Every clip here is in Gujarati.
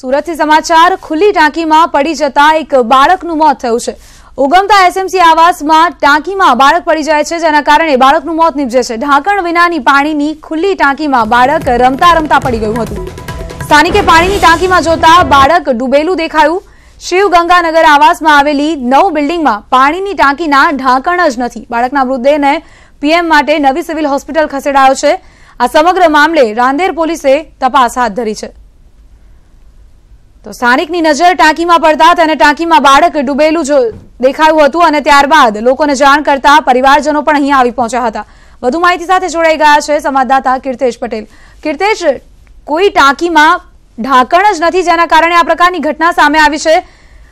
સુરતથી સમાચાર, ખુલ્લી ટાંકીમાં પડી જતા એક બાળકનું મોત થયું છે. ઉગમતા એસએમસી આવાસમાં ટાંકીમાં બાળક પડી જાય છે, જેના કારણે બાળકનું મોત નીપજે છે. ઢાંકણ વિનાની પાણીની ખુલ્લી ટાંકીમાં બાળક રમતા રમતા પડી ગયું હતું. સ્થાનિકે પાણીની ટાંકીમાં જોતા બાળક ડૂબેલું દેખાયું. શિવ ગંગાનગર આવાસમાં આવેલી નવ બિલ્ડિંગમાં પાણીની ટાંકીના ઢાંકણ જ નથી. બાળકના મૃતદેહને પીએમ માટે નવી સિવિલ હોસ્પિટલ ખસેડાયો છે. આ સમગ્ર મામલે રાંદેર પોલીસે તપાસ હાથ ધરી છે. તો સ્થાનિકની નજર ટાંકીમાં પડતા તેને ટાંકીમાં બાળક ડૂબેલું દેખાયું હતું અને ત્યારબાદ લોકોને જાણ કરતા પરિવારજનો પણ અહીંયા આવી પહોંચ્યા હતા. વધુ માહિતી સાથે જોડાઈ ગયા છે સંવાદદાતા કીર્તેશ પટેલ. કીર્તેશ, કોઈ ટાંકીમાં ઢાંકણ જ નથી જેના કારણે આ પ્રકારની ઘટના સામે આવી છે?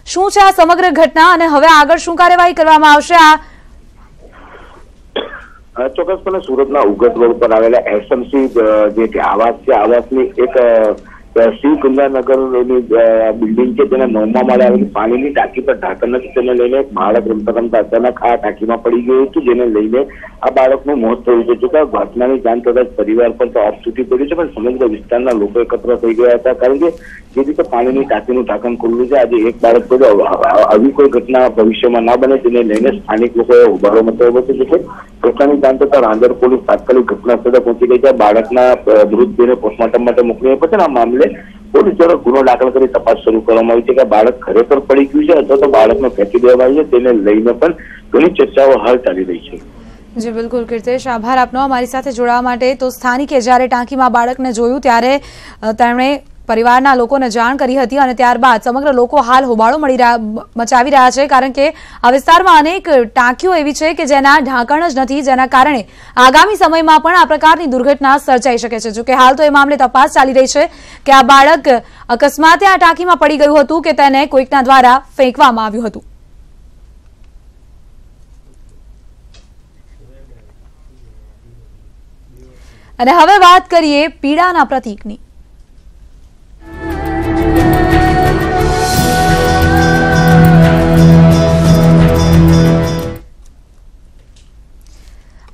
શું છે આ સમગ્ર ઘટના અને હવે આગળ શું કાર્યવાહી કરવામાં આવશે? આ ચોક્કસપણે સુરતના ઉગત રોડ પર આવેલા એસએમસી જે આવાસ છે, આવાસની એક શિવ ગંગાનગરની બિલ્ડિંગ છે, તેના નવમા માળે આવેલી પાણીની ટાંકી પર ઢાંકણ નથી, તેને લઈને બાળક રમતા રમતા અચાનક આ ટાંકીમાં પડી ગયું હતું, જેને લઈને આ બાળકનું મોત થયું છે. જોકે ઘટનાની જાણ થતા પરિવાર પર તો ઓફ છૂટી પડ્યું છે, પણ સમગ્ર વિસ્તારના લોકો એકત્ર થઈ ગયા હતા, કારણ કે જે રીતે પાણીની ટાંકીનું ઢાંકણ ખુલ્લું છે, આજે એક બાળક આ- આવી કોઈ ઘટના ભવિષ્યમાં ના બને, તેને લઈને સ્થાનિક લોકોએ ઉભારો મચાવ્યો છે. જોકે ઘટનાની જાણ થતા રાંદર પોલીસ તાત્કાલિક ઘટના સ્થળે પહોંચી ગઈ છે. બાળકના મૃતદેહને પોસ્ટમોર્ટમ માટે મોકલી આપ્યો છે આ મામલે પોલીસ દ્વારા ગુનો દાખલ કરી તપાસ શરૂ કરવામાં આવી છે કે બાળક ખરેખર પડી ગયું છે અથવા તો બાળકને ફેંકી દેવામાં આવ્યું છે તેને લઈને પણ ઘણી ચર્ચાઓ હાલ ચાલી રહી છે. જી, બિલકુલ, કીર્તેશ, આભાર આપનો અમારી સાથે જોડાવા માટે. તો સ્થાનિકે જ્યારે ટાંકીમાં બાળકને જોયું, ત્યારે તેમણે પરિવારના લોકોને જાણ કરી હતી અને ત્યારબાદ સમગ્ર લોકો હાલ હોબાળો મળી રહ્યા, મચાવી રહ્યા છે, કારણ કે આ વિસ્તારમાં અનેક ટાંકીઓ એવી છે કે જેના ઢાંકણ જ નથી, જેના કારણે આગામી સમયમાં પણ આ પ્રકારની દુર્ઘટના સર્જાઈ શકે છે. જોકે હાલ તો એ મામલે તપાસ ચાલી રહી છે કે આ બાળક અકસ્માતે આ ટાંકીમાં પડી ગયું હતું કે તેને કોઈકના દ્વારા ફેંકવામાં આવ્યું હતું. અને હવે વાત કરીએ પીડાના પ્રતીકની.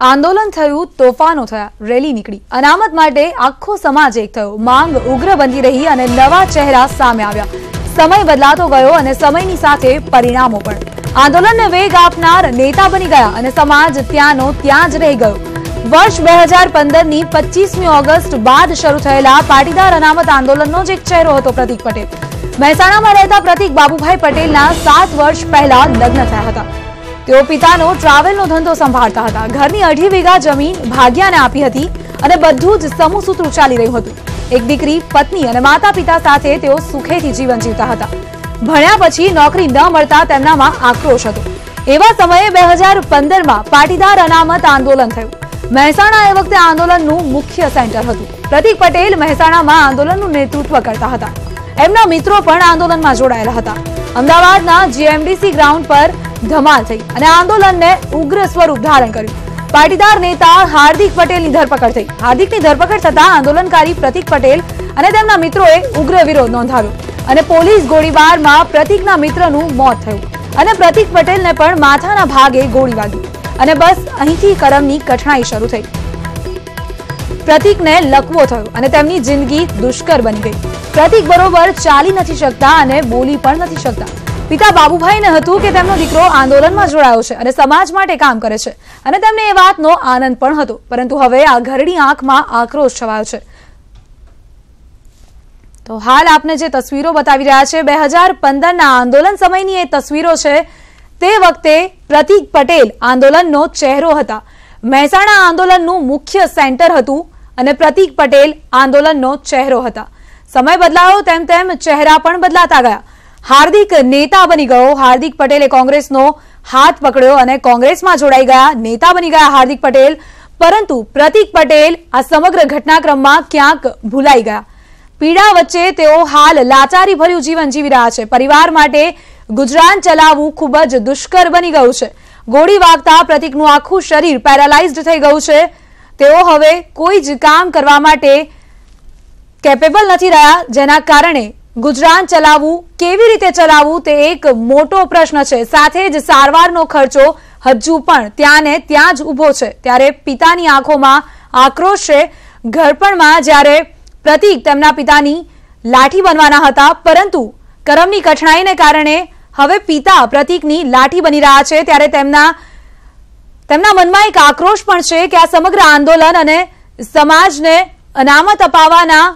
આંદોલન થયું, તોફાનો થયા, રેલી નીકળી. અનામત માટે આખો સમાજ એક થયો. માંગ ઉગ્ર બની રહી અને નવા ચહેરા સામે આવ્યા. સમય બદલાતો ગયો અને સમયની સાથે પરિણામો પણ. આંદોલનને વેગ આપનાર નેતા બની ગયા અને સમાજ ત્યાંનો ત્યાં જ રહી ગયો. વર્ષ બે હજાર પંદરની પચીસમી ઓગસ્ટ બાદ શરૂ થયેલા પાટીદાર અનામત આંદોલનનો જ એક ચહેરો હતો પ્રતિક પટેલ. મહેસાણામાં રહેતા પ્રતિક બાબુભાઈ પટેલના સાત વર્ષ પહેલા લગ્ન થયા હતા. તેઓ પિતાનો ટ્રાવેલનો ધંધો સંભાળતા હતા. ઘરની અઢી વીઘા જમીન ભાગ્યાને આપી હતી અને બધું જ સમૂહસૂત્રું ચાલી રહ્યું હતું. એક દીકરી, પત્ની અને માતા પિતા સાથે તેઓ સુખેથી જીવન જીવતા હતા. ભણ્યા પછી નોકરી ન મળતા તેમનામાં આક્રોશ હતો. એવા સમયે બે હજાર પંદરમાં પાટીદાર અનામત આંદોલન થયું. મહેસાણા એ વખતે આંદોલનનું મુખ્ય સેન્ટર હતું. પ્રતિક પટેલ મહેસાણામાં આંદોલનનું નેતૃત્વ કરતા હતા. એમના મિત્રો પણ આંદોલનમાં જોડાયેલા હતા. અમદાવાદના જીએમડીસી ગ્રાઉન્ડ પર ધમાલ થઈ અને આંદોલનને ઉગ્ર સ્વરૂપ ધારણ કર્યું. પાટીદાર નેતા હાર્દિક પટેલની ધરપકડ થઈ. હાર્દિકની ધરપકડ થતા આંદોલનકારી પ્રતિક પટેલ અને તેમના મિત્રોએ ઉગ્ર વિરોધ નોંધાવ્યો અને પોલીસ ગોળીબારમાં પ્રતિકના મિત્રનું મોત થયું. અને પ્રતિક પટેલને પણ માથાના ભાગે ગોળી વાગી. અને બસ અહીંથી કરમની કઠણાઈ શરૂ થઈ. પ્રતિકને લકવો થયો અને તેમની જિંદગી દુષ્કર બની ગઈ. પ્રતિક બરોબર ચાલી નથી શકતા અને બોલી પણ નથી શકતા. પિતા બાબુભાઈને હતું કે તેમનો દીકરો આંદોલનમાં જોડાયો છે અને સમાજ માટે કામ કરે છે. અને તેમને એ વાતનો આનંદ પણ હતો. પરંતુ હવે આ ઘરડી આંખમાં આક્રોશ છવાયો છે. તો હાલ આપને જે તસવીરો બતાવી રહ્યા છે, બે હજાર પંદરના આંદોલન સમયની એ તસવીરો છે, તે વખતે પ્રતિક પટેલ આંદોલનનો ચહેરો હતા. મહેસાણા આંદોલનનું મુખ્ય સેન્ટર હતું અને પ્રતિક પટેલ આંદોલનનો ચહેરો હતા. સમય બદલાયો, તેમ તેમ ચહેરા પણ બદલાતા ગયા. હાર્દિક નેતા બની ગયો. હાર્દિક પટેલે કોંગ્રેસનો હાથ પકડ્યો અને કોંગ્રેસમાં જોડાઈ ગયા. નેતા બની ગયા હાર્દિક પટેલ. પરંતુ પ્રતિક પટેલ આ સમગ્ર ઘટનાક્રમમાં ક્યાંક ભૂલાઈ ગયા. પીડા વચ્ચે તેઓ હાલ લાચારી ભર્યું જીવન જીવી રહ્યા છે. પરિવાર માટે ગુજરાન ચલાવવું ખૂબ જ દુષ્કર બની ગયું છે. ગોળી વાગતા પ્રતિકનું આખું શરીર પેરાલાઇઝડ થઈ ગયું છે. તેઓ હવે કોઈ જ કામ કરવા માટે કેપેબલ નથી રહ્યા, જેના કારણે ગુજરાન ચલાવવું, કેવી રીતે ચલાવવું તે એક મોટો પ્રશ્ન છે. સાથે જ સારવારનો ખર્ચો હજુ પણ ત્યાં ને ત્યાં જ ઊભો છે. ત્યારે પિતાની આંખોમાં આક્રોશ છે. ઘરપણમાં જ્યારે પ્રતિક તેમના પિતાની લાઠી બનવાના હતા, પરંતુ કરમની કઠણાઈને કારણે હવે પિતા પ્રતિકની લાઠી બની રહ્યા છે. ત્યારે તેમના તેમના મનમાં એક આક્રોશ પણ છે કે આ સમગ્ર આંદોલન અને સમાજને અનામત અપાવવાના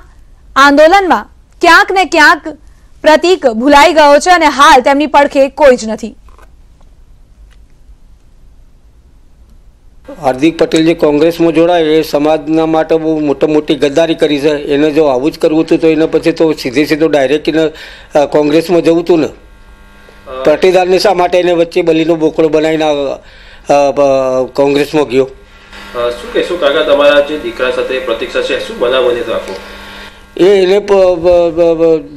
આંદોલનમાં ક્યાંક ને ક્યાંક પ્રતીક ભૂલાઈ ગયો છે અને હાલ તેમની પડખે કોઈ જ નથી. હાર્દિક પટેલ જે કોંગ્રેસમાં જોડાય એ સમાજના માટે બહુ મોટી મોટી ગદ્દારી કરી છે. એને જો આવું જ કરવું હતું તો એને પછી તો સીધે સીધો ડાયરેક્ટ કોંગ્રેસમાં જવું હતું ને. પાટીદારને શા માટે એને વચ્ચે બલીનો બોકડો બનાવીને કોંગ્રેસમાં ગયો? શું કહેશો કાકા તમારા જે દીકરા સાથે પ્રતીક્ષા છે? શું બનાવ બને તો આખો? એ એને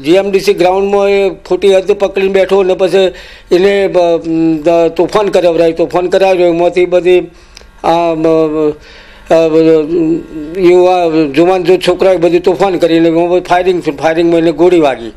જીએમડીસી ગ્રાઉન્ડમાં એ ખોટી હદ પકડીને બેઠો અને પછી એને તોફાન કરાવરાય, તોફાન કરાવ્યો. એમાંથી બધી આ યુવા જુવાન જો છોકરાએ બધું તોફાન કરીને ફાયરિંગ ફાયરિંગમાં એને ગોળી વાગી.